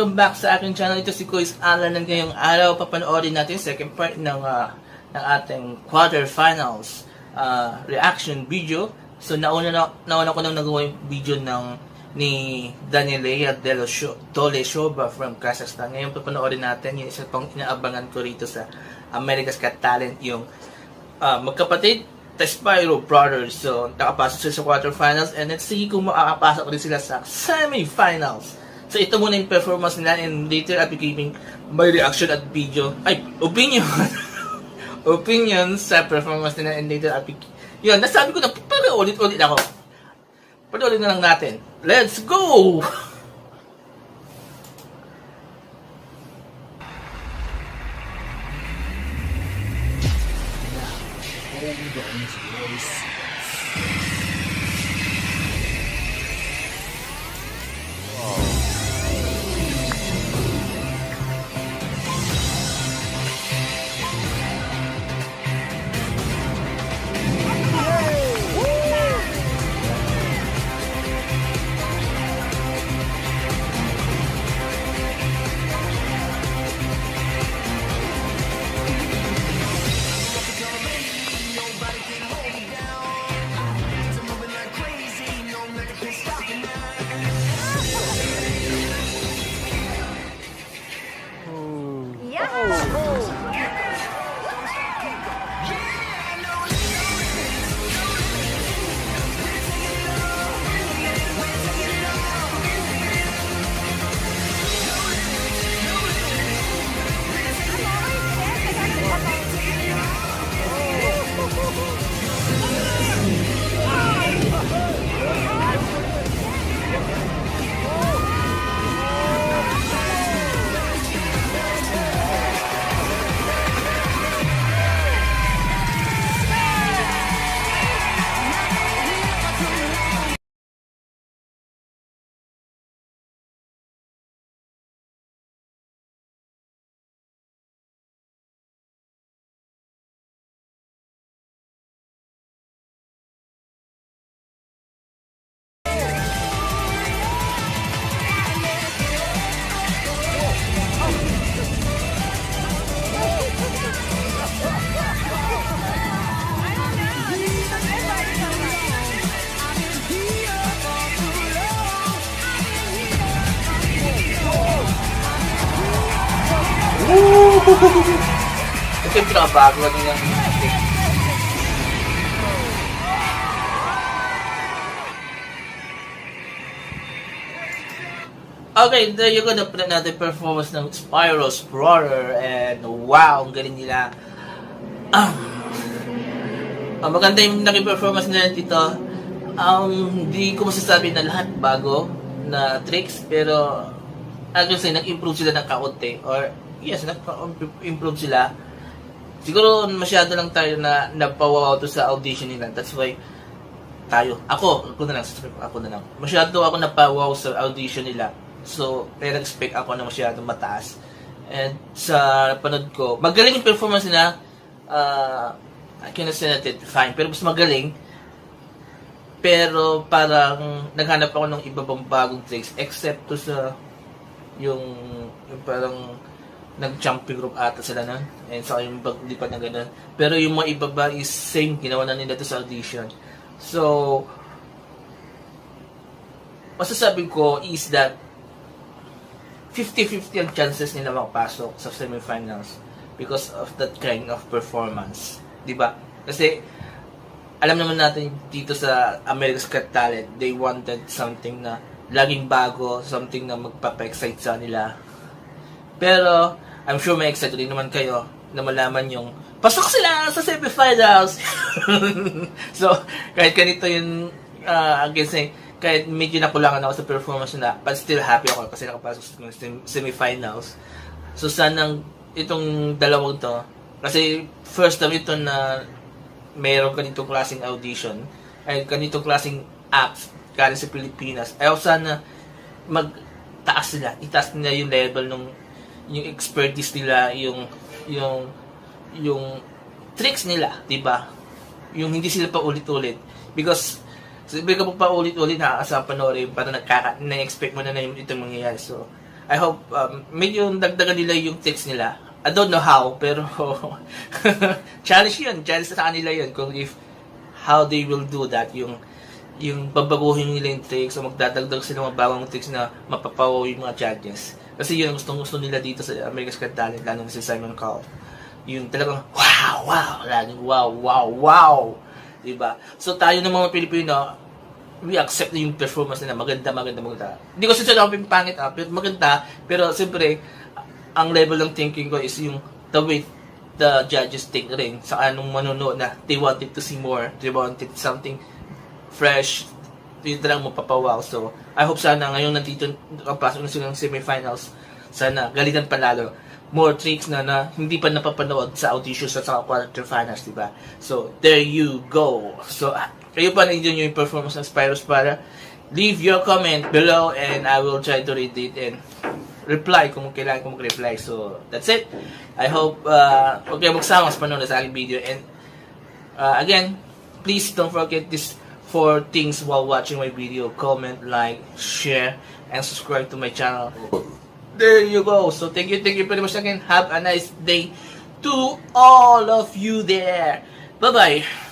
welcome back sa aking channel. Ito si Kuis Alan ng ngayong araw. Papanoorin natin second part ng, ah, ng ating quarterfinals ah, reaction video. So nauna, na, nauna ko nang nagawa yung video ng ni Tole Shoba from Kazakhstan. Ngayon papanoorin natin yung isa pang inaabangan ko rito sa America's Got Talent yung ah, magkapatid Tespiro Brothers. So, nakapasok sila sa quarterfinals and let's see kung makakapasok rin sila sa semifinals. So, ito muna yung performance nila and later I'll be giving my reaction at video. Ay, opinion! opinion sa performance nila and later I'll be... Yun, nasabi ko na, pero ulit-ulit ako. Panoorin na lang natin. Let's go! Gol! Gol! Ito yung pinakabago nila. Okay, there you go. Napanood natin performance ng Spyro's Brother and wow, ang galing nila. Ah, ah, maganda yung naging performance nila dito. Um, hindi ko masasabi na lahat bago na tricks, pero I can say, nag-improve sila ng kaunti. Or, yes, nag-improve sila. Siguro masyado lang tayo na napawaw to sa audition nila. That's why tayo, ako, ako na lang, ako na lang. Masyado ako napawaw sa audition nila. So, nag-expect ako na masyado mataas. And sa panood ko, magaling yung performance nila. Uh, I cannot say that it fine, pero mas magaling. Pero parang naghanap ako ng iba pang bagong tricks except to sa yung, yung parang nag-jumping rope ata sila nun. And sa yung paglipad na gano'n. Pero yung mga iba ba is same, ginawa na nila to sa audition. So, masasabi ko is that 50-50 ang chances nila makapasok sa semifinals because of that kind of performance. 'Di ba? Kasi alam naman natin dito sa America's Got Talent, they wanted something na laging bago, something na magpapa-excite sa nila. Pero, I'm sure may excited din naman kayo na malaman yung pasok sila sa semifinals! so, kahit ganito yung, uh, I can say, kahit medyo nakulangan ako sa performance nila, but still happy ako kasi nakapasok sa sem- semifinals. So, sanang itong dalawang to, kasi first time ito na mayroong ganitong klaseng audition, ay ganitong klaseng acts galing sa Pilipinas. Ayaw sana magtaas nila, itaas nila yung level nung yung expertise nila, yung yung yung tricks nila, 'di ba? Yung hindi sila pa ulit-ulit because sabi ka pa ulit-ulit nakakasama panoorin para nagkaka na-expect mo na na yung itong mangyayari. So, I hope um, medyo dagdagan nila yung text nila. I don't know how, pero challenge yun. Challenge sa kanila yun. Kung if how they will do that, yung yung babaguhin nila yung tricks o magdadagdag sila mga bagong tricks na mapapawaw yung mga judges. Kasi yun ang gustong gusto nila dito sa America's Got Talent, lalo na si Simon Cowell. Yung talagang, wow, wow, laging wow, wow, wow. Diba? So tayo ng mga Pilipino, we accept yung performance nila. Maganda, maganda, maganda. Hindi ko sinasabing pangit ah, pero maganda. Pero siyempre, ang level ng thinking ko is yung the way the judges think rin sa anong manonood na they wanted to see more, they wanted something fresh, yun talagang mapapawaw. So, I hope sana ngayon nandito, kapasok na silang semifinals, sana galitan panalo. More tricks na, na hindi pa napapanood sa auditions at sa quarterfinals, di ba? So, there you go. So, ah, kayo pa na yung performance ng Spyros para leave your comment below and I will try to read it and reply kung kailangan ko mag-reply. So, that's it. I hope uh, huwag kayo magsama sa panonood sa aking video. And uh, again, please don't forget this four things while watching my video. Comment, like, share, and subscribe to my channel. There you go. So thank you, thank you very much again. Have a nice day to all of you there. Bye-bye.